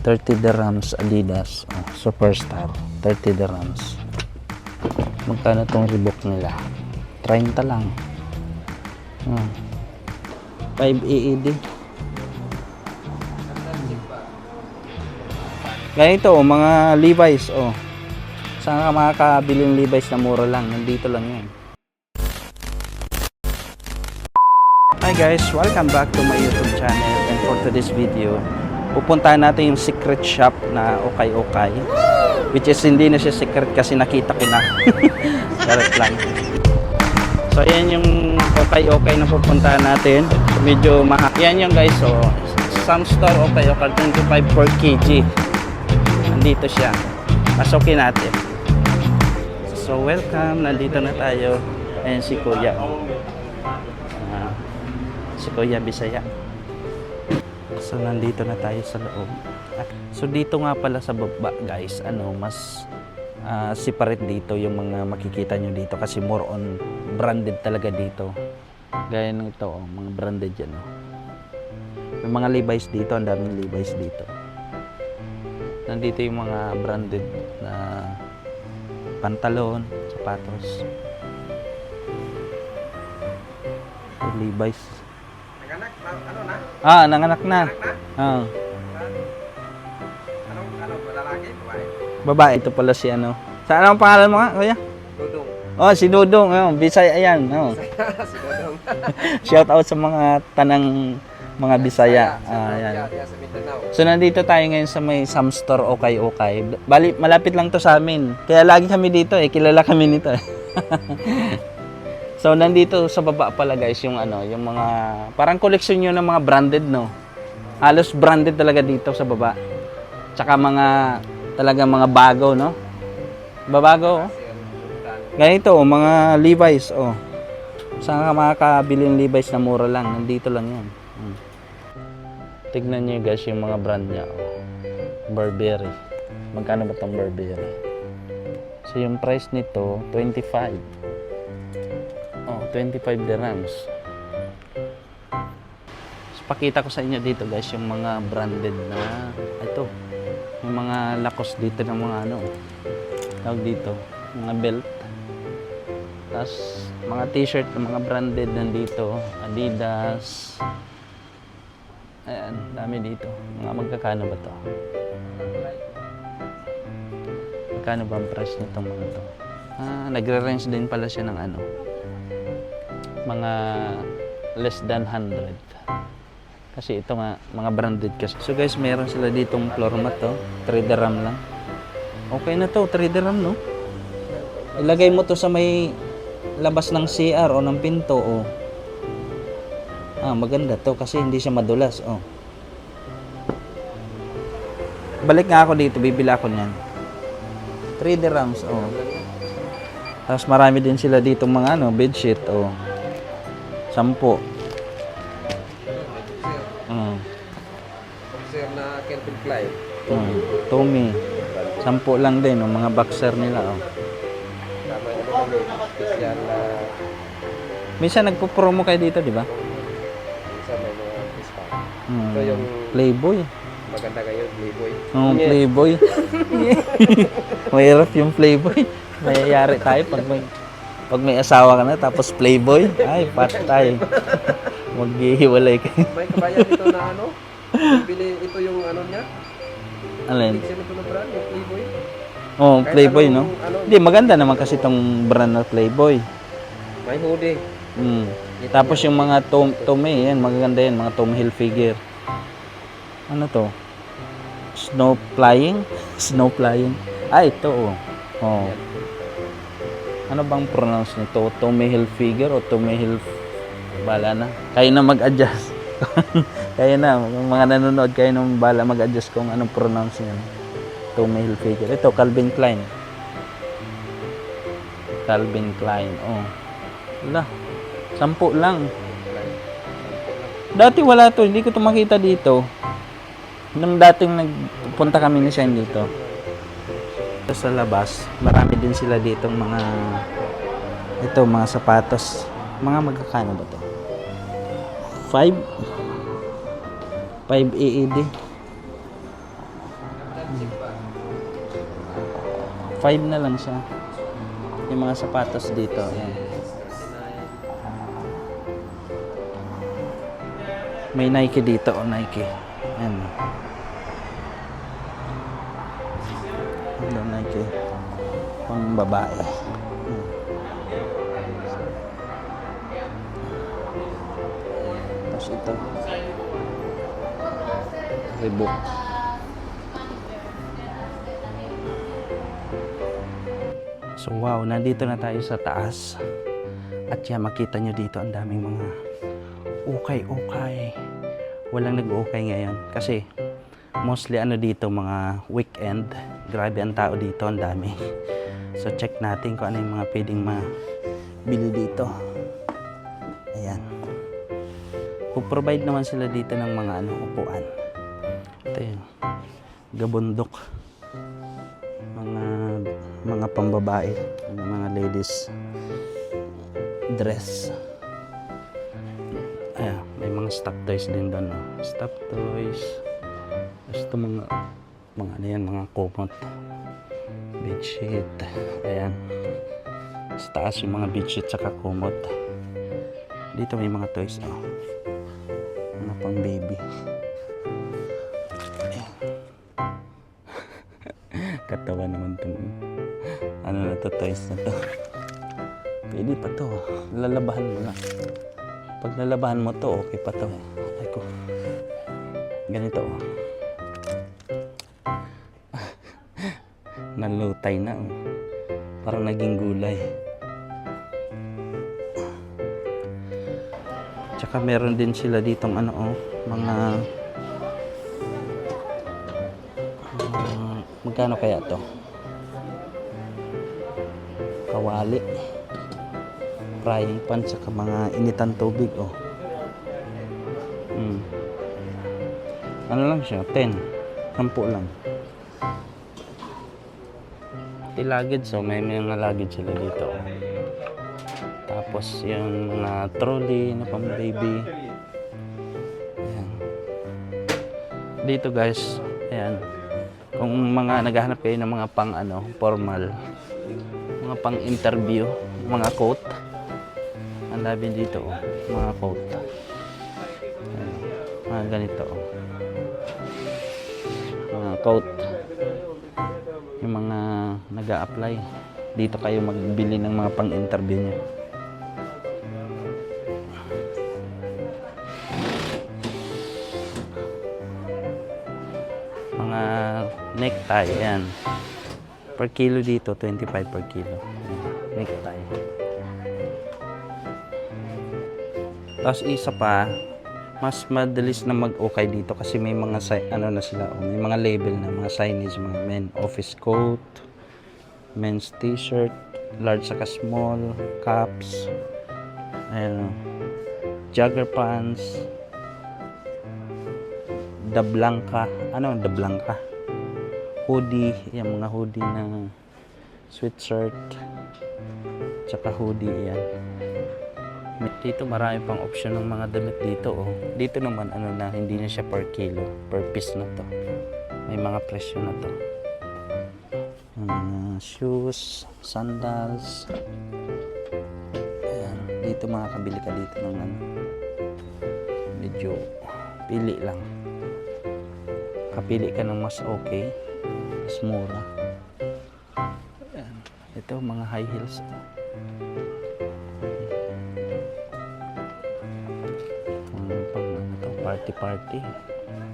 30 dirhams Adidas. Oh, Superstar. 30 dirhams. Magkano tong Reebok nila? 30 lang. Hmm. 5 AED. Ganito, oh, mga Levi's, oh. Saan ka makakabili ng Levi's na mura lang? Nandito lang yan. Hi guys, welcome back to my YouTube channel and for today's video, pupuntahan natin yung secret shop na Okay Okay which is hindi na siya secret kasi nakita ko na. Charot lang. So yan yung Okay Okay na pupuntahan natin. Medyo mahal yan yung guys so some store Okay Okay 25 per kg nandito siya. Pasukin natin. So welcome, nandito na tayo. Ayan si Kuya. Ah, si Kuya Bisaya. So nandito na tayo sa loob. So dito nga pala sa baba guys, ano mas ah, separate dito yung mga makikita nyo dito kasi more on branded talaga dito. Gaya ng ito, oh, mga branded yan. Oh. May mga Levi's dito, ang daming Levi's dito. Nandito yung mga branded na pantalon, sapatos. Levi's. Naganak, na- ano? Ah, nanganak na. Ah, Anong, ano, lalaki, babae? babae. Ito pala si ano. Saan ang pangalan mo nga, kuya? Dudong. Oh, si Dudong. Oh, Bisaya yan. Oh. si Dudong. Shout out sa mga tanang mga Bisaya. Ah, yan. Sa. So nandito tayo ngayon sa may Sam Store Okay Okay. Bali, malapit lang to sa amin. Kaya lagi kami dito eh. Kilala kami nito eh. so nandito sa baba pala guys yung ano, yung mga parang koleksyon nyo ng mga branded no. Halos branded talaga dito sa baba. Tsaka mga talaga mga bago no. Babago oh. Ganito oh, mga Levi's oh. Saan ka makakabili ng Levi's na mura lang? Nandito lang yan. Hmm. Tignan niyo guys yung mga brand niya. Oh. Burberry. Magkano ba tong Burberry? So yung price nito, 25. Oh, 25 dirhams. So, pakita ko sa inyo dito guys yung mga branded na ito. Yung mga lakos dito ng mga ano. Tawag dito, mga belt. Tapos mga t-shirt ng mga branded nandito, Adidas, Ayan, dami dito. Mga magkakano ba to? Magkano ba ang price nitong mga to? Ah, nagre-range din pala siya ng ano. Mga less than 100. Kasi ito nga, mga branded kasi. So guys, meron sila ditong floor mat to. 3 dirham lang. Okay na to, 3 dirham no? Ilagay mo to sa may labas ng CR o ng pinto o Ah, maganda to kasi hindi siya madulas. Oh. Balik nga ako dito, bibili ako niyan. 3 dirhams, oh. Tapos marami din sila dito mga ano, bedsheet, oh. Sampo. Mm. Sir na Kelvin Klein. Mm. Tommy. Sampo lang din, oh, mga boxer nila, oh. Tama special na Minsan nagpo-promo kayo dito, di ba? isa may mga discount. Mm. So yung Playboy. maganda ngayon, Playboy. Oh, playboy. Mahirap yung playboy. Mayayari tayo pag may pag may asawa ka na tapos playboy. Ay, patay. Maghihiwalay ka. May kabayan dito na ano? Bili ito yung ano niya? Alin? Ito na brand, yung Playboy. Oh, Kahit playboy, no? anong- Ano, Hindi, maganda naman kasi tong brand na playboy. may hoodie. Mm. Tapos yung mga Tom, Tommy, yan, magaganda yan, mga Tom Hilfiger. Ano to? Snow flying? Snow flying. Ah, ito, oh. oh. Ano bang pronounce nito? Tommy Hilfiger o Tommy Hilf... Bala na. Kayo na mag-adjust. kaya na, mga nanonood, kayo na bala mag-adjust kung anong pronounce niya. Tommy Hilfiger. Ito, Calvin Klein. Calvin Klein, oh. Wala. Sampu lang. Dati wala to, hindi ko to makita dito. Nung dating nagpunta kami ni Shane dito. Sa labas, marami din sila ditong mga ito, mga sapatos. Mga magkakano ba to? 5 5 AED. Five na lang siya. Yung mga sapatos dito. Ayan. May Nike dito o Nike. Ayan. Nike? Pang babae. Tapos ito. Reebok. So wow, nandito na tayo sa taas. At yan, makita nyo dito ang daming mga ukay-ukay. Walang nag-ukay ngayon kasi mostly ano dito mga weekend. Grabe ang tao dito, ang dami. So check natin kung ano yung mga pwedeng mabili dito. Ayan. Puprovide naman sila dito ng mga ano, upuan. Ito yun. Gabundok. Mga mga pambabae, mga ladies dress. Ayan, may mga stock toys din doon. No? Stock toys. Gusto mga mga ano yan, mga kumot. Bedsheet. Ayan. Sa taas yung mga bedsheet saka kumot. Dito may mga toys. Oh. Mga pang baby. Katawa naman itong ano na to, toys na to. Pwede pa to. Lalabahan mo lang. Pag lalabahan mo to, okay pa to. Ay ko. Ganito. oh. Nalutay na. Oh. Parang naging gulay. Tsaka meron din sila ditong ano oh, mga mga- magkano kaya to? Kawali frying pan saka mga initan tubig oh. Mm. Ano lang siya? 10. 10 lang. Di luggage so may mga luggage sila dito. Tapos yung mga trolley na pang baby. Ayan. Dito guys, ayan. Kung mga naghahanap kayo ng mga pang ano, formal, mga pang interview, mga coat, ang dami dito, oh. mga coat. Ayan. Mga ganito, oh. Mga coat. Yung mga nag apply dito kayo magbili ng mga pang-interview nyo. Mga necktie, yan. Per kilo dito, 25 per kilo. Necktie. Tapos isa pa, mas madalis na mag-okay dito kasi may mga ano na sila, oh, may mga label na mga signage, mga men office coat, men's t-shirt, large saka small, caps, ayun, oh, jogger pants, da blanca, ano da blanca, hoodie, yung mga hoodie na sweatshirt, tsaka hoodie yan. Dito marami pang option ng mga damit dito oh. Dito naman ano na hindi na siya per kilo, per piece na to. May mga presyo na to. Mga shoes, sandals. Ayan. Dito makakabili ka dito ng ano. Medyo pili lang. Kapili ka ng mas okay, mas mura. Ayan. Ito mga high heels. Mga to, party party. Ayan.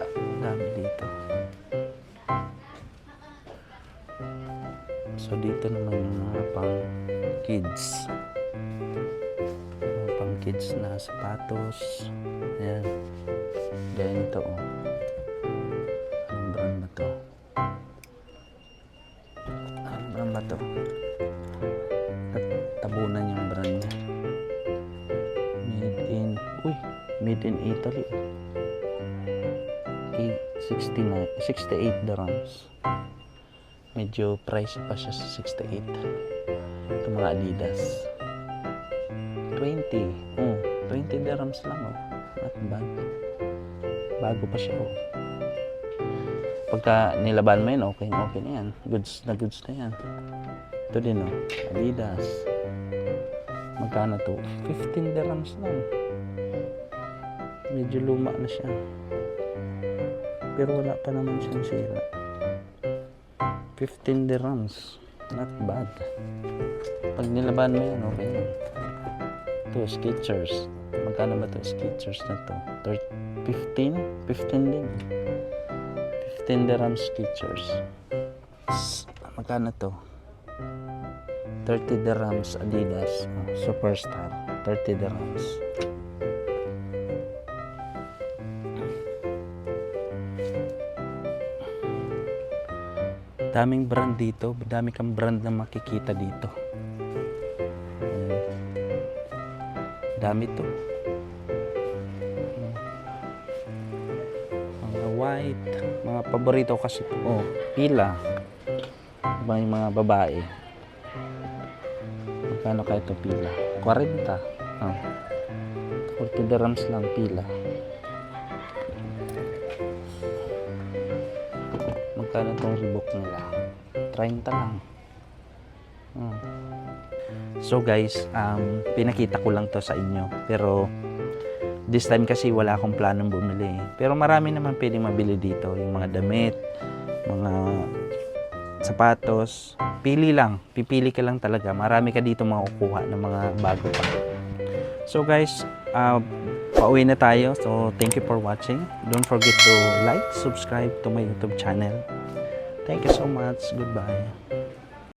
Ang dami dito. So dito naman yung mga pang kids. Mga pang kids na sapatos. Ayan. Ganito oh. Made in Italy. Eight- 69, 68 dirhams. Medyo price pa siya sa 68. Ito mga Adidas. 20. Oh, 20 dirhams lang oh. Not bad. Bago pa siya, oh. Pagka nilaban mo yun, okay, okay na yan. Goods na goods na yan. Ito din, oh. Adidas. Magkano to? 15 dirhams lang. Medyo luma na siya. Pero wala pa naman siyang sira. 15 dirhams. Not bad. Pag nilaban mo yan, okay yan. Ito, Skechers. Magkano ba ito? Skechers na to? Thir- 15? 15 din. 15 dirhams Skechers. S- Magkano to? 30 dirhams Adidas. Superstar. 30 dirhams. Daming brand dito. Dami kang brand na makikita dito. Ayan. Dami to. Mga white. Mga paborito kasi po. Oh, pila. Iba yung mga babae. Magkano kaya ito pila? 40. Oh. 40 dirhams lang pila. Magkano itong rebook nila? 30 lang. Hmm. So guys, um, pinakita ko lang to sa inyo. Pero this time kasi wala akong planong bumili. Pero marami naman pwedeng mabili dito. Yung mga damit, mga sapatos. Pili lang. Pipili ka lang talaga. Marami ka dito makukuha ng mga bago pa. So guys, uh, pauwi na tayo. So thank you for watching. Don't forget to like, subscribe to my YouTube channel. Thank you so much. Goodbye.